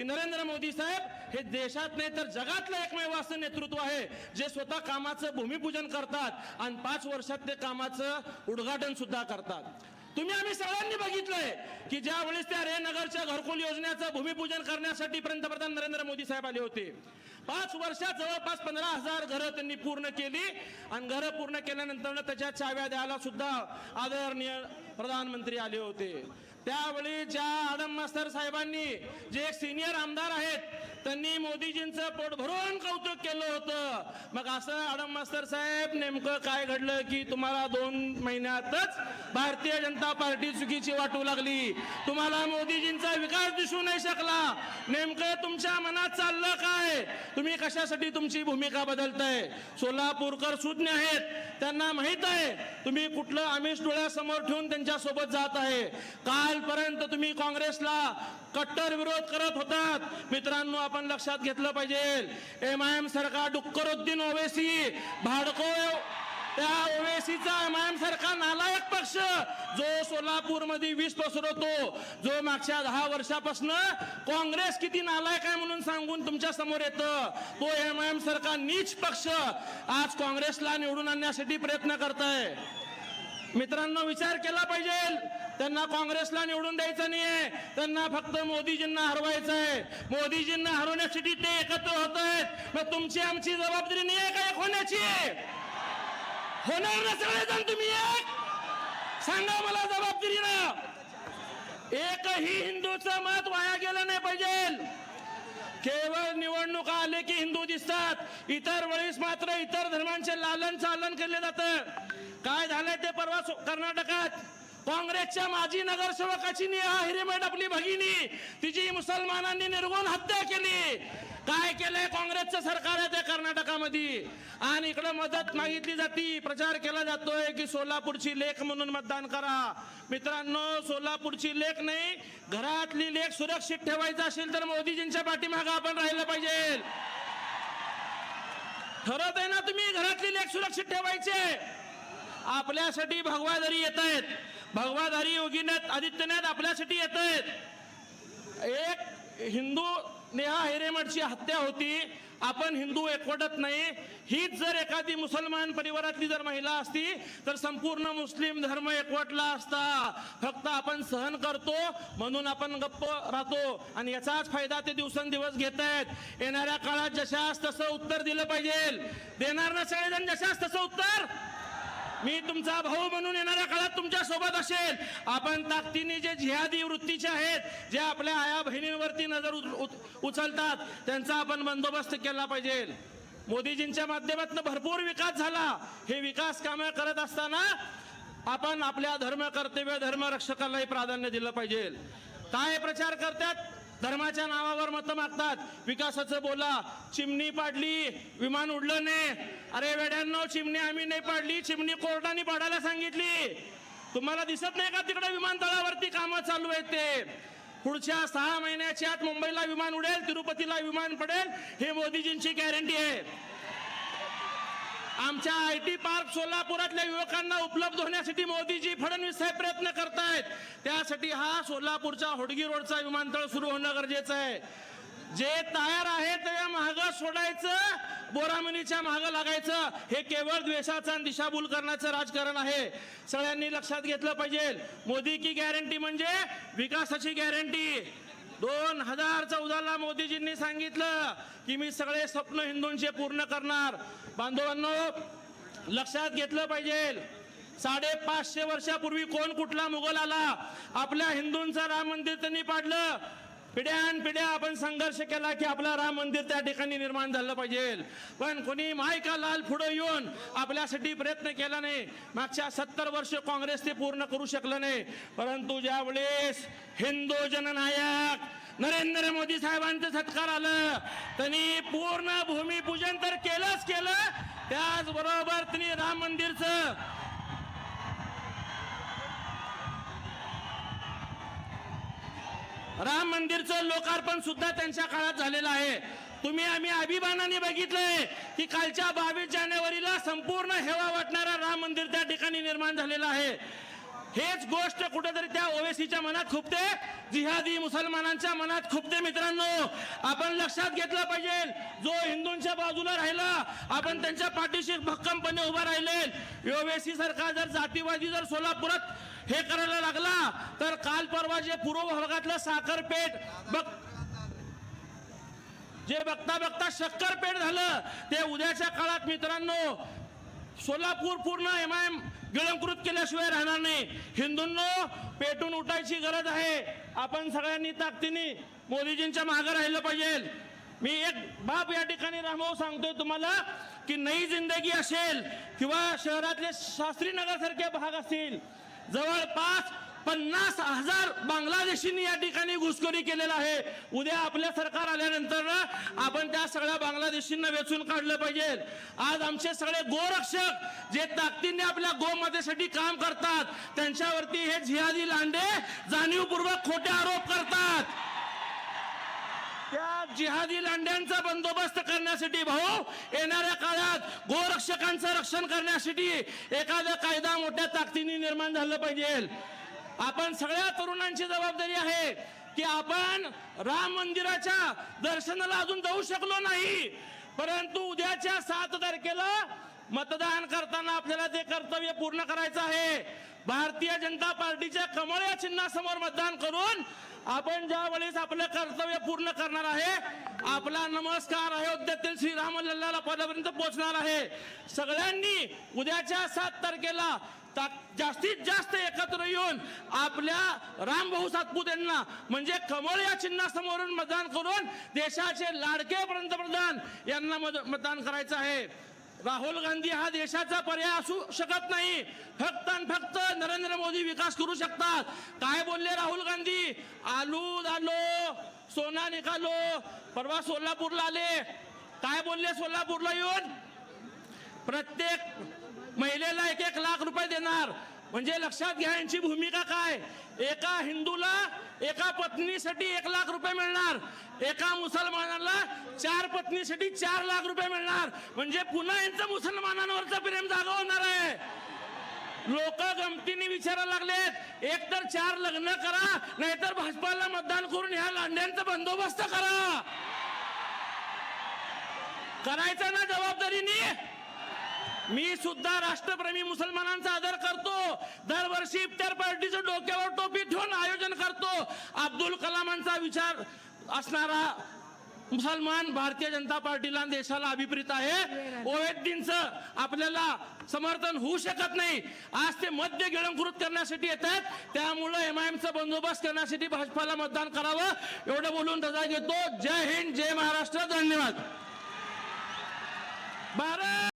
की नरेंद्र मोदी साहेब हे देशात नाही तर जगातलं एकमेव असं नेतृत्व आहे जे स्वतः कामाचं भूमिपूजन करतात आणि पाच वर्षात ते कामाचं उद्घाटन सुद्धा करतात. तुम्ही आम्ही सगळ्यांनी बघितलंय की ज्या वेळेस त्या रे नगरच्या घरकुल योजनेचं भूमिपूजन करण्यासाठी पंतप्रधान नरेंद्र मोदी साहेब आले होते. पाच वर्षात जवळपास पंधरा हजार घरं त्यांनी पूर्ण केली आणि घरं पूर्ण केल्यानंतर त्याच्या चाव्या द्यायला सुद्धा आदरणीय प्रधानमंत्री आले होते. त्यावेळी ज्या आडम मास्तर साहेबांनी जे एक सिनियर आमदार आहेत त्यांनी मोदीजींचं पोट भरून कौतुक केलं होतं. मग असं आडम मास्तर साहेब नेमकं काय घडलं की तुम्हाला दोन महिन्यातच भारतीय जनता पार्टी चुकीची वाटू लागली. तुम्हाला मोदीजींचा विकास दिसू नाही शकला. नेमकं तुमच्या मनात चाललं काय? तुम्ही कशासाठी तुमची भूमिका बदलताय? सोलापूरकर सुज्ञ आहेत त्यांना माहीत आहे तुम्ही कुठलं आमिष डोळ्यासमोर ठेवून त्यांच्यासोबत जात आहे. कालपर्यंत तुम्ही काँग्रेसला कट्टर विरोध करत होतात. मित्रांनो आपण लक्षात घेतलं पाहिजे. एम आय एम सरकार डुक्करुद्दीन ओवेसी भाडको त्या ओवेसीचा एम आय एम सरकार नालायक पक्ष जो सोलापूरमध्ये वीज पसरवतो जो मागच्या दहा वर्षापासून काँग्रेस किती नालायक आहे म्हणून सांगून तुमच्यासमोर येतं. तो एम आय एम सरकार नीच पक्ष आज काँग्रेसला निवडून आणण्यासाठी प्रयत्न करत आहे मित्रांनो विचार केला पाहिजे. त्यांना काँग्रेसला निवडून द्यायचं नाहीये. त्यांना फक्त मोदीजींना हरवायचं आहे. मोदीजींना हरवण्यासाठी ते एकत्र होत आहेत मग तुमची आमची जबाबदारी नाही आहे का एक होण्याची? होणार ना सगळेजण तुम्ही एक? सांगा मला जबाबदारी ना एकही हिंदूचं मत वाया गेलं नाही पाहिजे. निवडणुका आले की हिंदू दिसतात. इतर वेळेस मात्र इतर धर्मांचे लालन चालन केले जातं. काय झालंय ते परवा कर्नाटकात? काँग्रेसच्या माजी नगरसेवकाची नेहा हिरेमठ आपली भगिनी तिची मुसलमानांनी निर्गुण हत्या केली. काय केलंय काँग्रेसचं सरकार आहे त्या कर्नाटकामध्ये? आणि इकडे मदत मागितली जाती. प्रचार केला जातोय की सोलापूरची लेख म्हणून मतदान करा. मित्रांनो सोलापूरची लेख नाही घरातली लेख सुरक्षित ठेवायचं असेल तर मोदीजींच्या पाठीमागं आपण राहिलं पाहिजे. ठरत आहे ना तुम्ही घरातली लेख सुरक्षित ठेवायचे आपल्यासाठी भगवाधारी येत आहेत. भगवाधारी योगीनाथ आदित्यनाथ आपल्यासाठी येत आहेत. एक हिंदू नेहा हिरेमठची हत्या होती. आपण हिंदू एकवटत नाही. हीच जर एखादी मुसलमान परिवारातली जर महिला असती तर संपूर्ण मुस्लिम धर्म एकवटला असता. फक्त आपण सहन करतो म्हणून आपण गप्प राहतो. आणि याचाच फायदा ते दिवसेंदिवस घेत आहेत येणाऱ्या काळात जशास तसं उत्तर दिलं पाहिजे. देणार नसेल जशास तसं उत्तर. मी तुमचा भाऊ म्हणून येणाऱ्या काळात तुमच्यासोबत असेल. आपण ताकदीने जे जिहादी वृत्तीचे आहेत जे आपल्या आया बहिणींवरती नजर उच- उचलतात त्यांचा आपण बंदोबस्त केला पाहिजे. मोदीजींच्या माध्यमातून भरपूर विकास झाला. हे विकास कामं करत असताना आपण आपल्या धर्म कर्तव्य धर्म प्राधान्य दिलं पाहिजे. काय प्रचार करतात? धर्माच्या नावावर मतं मागतात. विकासाचं बोला चिमणी पाडली विमान उडलं नाही. अरे वेड्यांनो चिमणी आम्ही नाही पाडली चिमणी कोर्टाने पाडायला सांगितली. तुम्हाला दिसत नाही का तिकडे विमानतळावरती कामं चालू आहेत ते? पुढच्या सहा महिन्याच्या आत मुंबईला विमान उडेल तिरुपतीला विमान पडेल हे मोदीजींची गॅरंटी आहे. आमच्या आय टी पार्क सोलापुरातल्या युवकांना उपलब्ध होण्यासाठी मोदीजी फडणवीस साहेब प्रयत्न करतायत. त्यासाठी हा सोलापूरच्या होडगी रोडचा विमानतळ सुरू होणं गरजेचं आहे. जे तयार आहे त्या महाग सोडायचं बोरामनीच्या महाग लागायचं. हे केवळ द्वेषाचं आणि दिशाभूल करण्याचं राजकारण आहे. सगळ्यांनी लक्षात घेतलं पाहिजे. मोदी की गॅरंटी म्हणजे विकासाची गॅरंटी. दोन हजार चौदाला मोदीजींनी सांगितलं की मी सगळे स्वप्न हिंदूंचे पूर्ण करणार. बांधवांनो लक्षात घेतलं पाहिजे. साडेपाचशे वर्षापूर्वी कोण कुठला मुघल आला? आपल्या हिंदूंचं राम मंदिर त्यांनी पाडलं. पिढ्यान पिढ्या आपण संघर्ष केला की आपलं राम मंदिर त्या ठिकाणी निर्माण झालं पाहिजे. पण कोणी मायका लाल पुढे येऊन आपल्यासाठी प्रयत्न केला नाही. मागच्या सत्तर वर्ष काँग्रेस ते पूर्ण करू शकलं नाही. परंतु ज्या वेळेस हिंदू जननायक नरेंद्र मोदी साहेबांचं सत्कार आलं त्यांनी पूर्ण भूमिपूजन तर केलंच केलं त्याचबरोबर त्यांनी राम मंदिरचं राम मंदिरचं लोकार्पण सुद्धा त्यांच्या काळात झालेलं आहे. तुम्ही आम्ही अभिमानाने बघितलंय की कालच्या बावीस जानेवारीला संपूर्ण हेवा वाटणारा राम मंदिर त्या ठिकाणी निर्माण झालेलं आहे. हेच गोष्ट कुठेतरी त्या ओवेसीच्या मनात खुपते. जिहादी मुसलमानांच्या मनात खुपते मित्रांनो. आपण लक्षात घेतलं पाहिजे जो हिंदूंच्या बाजूला राहिला आपण त्यांच्या पाठीशी भक्कमपणे उभा राहिले ओवेसी सरकार जर जातीवादी जर सोलापुरात हे करायला लागला तर काल परवा जे पूर्व भागातलं साखरपेठ बघ जे बघता बघता शक्करपेठ झालं ते उद्याच्या काळात मित्रांनो सोलापूर पूर्ण एम आय एम गिळंकृत केल्याशिवाय राहणार नाही. हिंदूंनो पेटून उठायची गरज आहे. आपण सगळ्यांनी ताकदीने मोदीजींच्या मागे राहिलं पाहिजे. मी एक बाप या ठिकाणी रामभाऊ सांगतोय तुम्हाला की नई जिंदगी असेल किंवा शहरातले शास्त्री नगरसारखे भाग असतील जवळपास पन्नास हजार बांगलादेशींनी या ठिकाणी घुसखोरी केलेला आहे. उद्या आपल्या सरकार आल्यानंतर आपण त्या सगळ्या बांगलादेशींना वेचून काढलं पाहिजे. आज आमचे सगळे गोरक्षक जे ताकदीने आपल्या गोमातेसाठी काम करतात त्यांच्यावरती हे झिहादी लांडे जाणीवपूर्वक खोटे आरोप करतात. त्या जिहादी लांड्यांचा बंदोबस्त करण्यासाठी भाऊ येणाऱ्या काळात गोरक्षकांचं रक्षण करण्यासाठी एखादा कायदा मोठ्या ताकदीने निर्माण झालं पाहिजे. आपण सगळ्या तरुणांची जबाबदारी आहे की आपण राम मंदिराच्या दर्शनाला अजून जाऊ शकलो नाही परंतु उद्याच्या सात तारखेला मतदान करताना आपल्याला ते कर्तव्य पूर्ण करायचं आहे. भारतीय जनता पार्टीच्या कमळ या चिन्हासमोर मतदान करून आपण ज्या वेळेस आपलं कर्तव्य पूर्ण करणार आहे आपला नमस्कार अयोध्येतील श्रीराम लल्ला पदापर्यंत पोहोचणार आहे. सगळ्यांनी उद्याच्या सात तारखेला ता- जास्तीत जास्त एकत्र येऊन आपल्या रामभाऊ सातपूत यांना म्हणजे कमळ या चिन्हासमोरून मतदान करून देशाचे लाडके पंतप्रधान यांना मतदान करायचं आहे. राहुल गांधी हा देशाचा पर्याय असू शकत नाही. फक्त आणि फक्त नरेंद्र मोदी विकास करू शकतात. काय बोलले राहुल गांधी? आलू झालो सोना निकालो परवा सोलापूरला आले. काय बोलले सोलापूरला येऊन? प्रत्येक महिलेला एक एक लाख रुपये देणार. म्हणजे लक्षात घ्या यांची भूमिका काय? एका हिंदूला एका पत्नीसाठी एक लाख रुपये मिळणार. एका मुसलमानाला चार पत्नीसाठी चार लाख रुपये मिळणार. म्हणजे पुन्हा यांचं मुसलमानांवरचं प्रेम जागा होणार आहे. लोक गमतीने विचारायला लागलेत एक तर चार लग्न करा नाहीतर भाजपाला मतदान करून ह्या लांड्यांचा बंदोबस्त करा. करायचं ना जबाबदारीने मी सुद्धा राष्ट्रप्रेमी मुसलमानांचा आदर करतो. दरवर्षी इफ्तार पार्टीचं डोक्यावर टोपी ठेवून आयोजन करतो. अब्दुल कलामांचा विचार असणारा मुसलमान भारतीय जनता पार्टीला देशाला अभिप्रेत आहे. ओवेद्दींचं आपल्याला समर्थन होऊ शकत नाही. आज ते मध्य गिळंकृत करण्यासाठी येतात त्यामुळं एम आय एमचा बंदोबस्त करण्यासाठी भाजपाला मतदान करावं. एवढं बोलून रजा घेतो. जय हिंद जय महाराष्ट्र. धन्यवाद. भारत!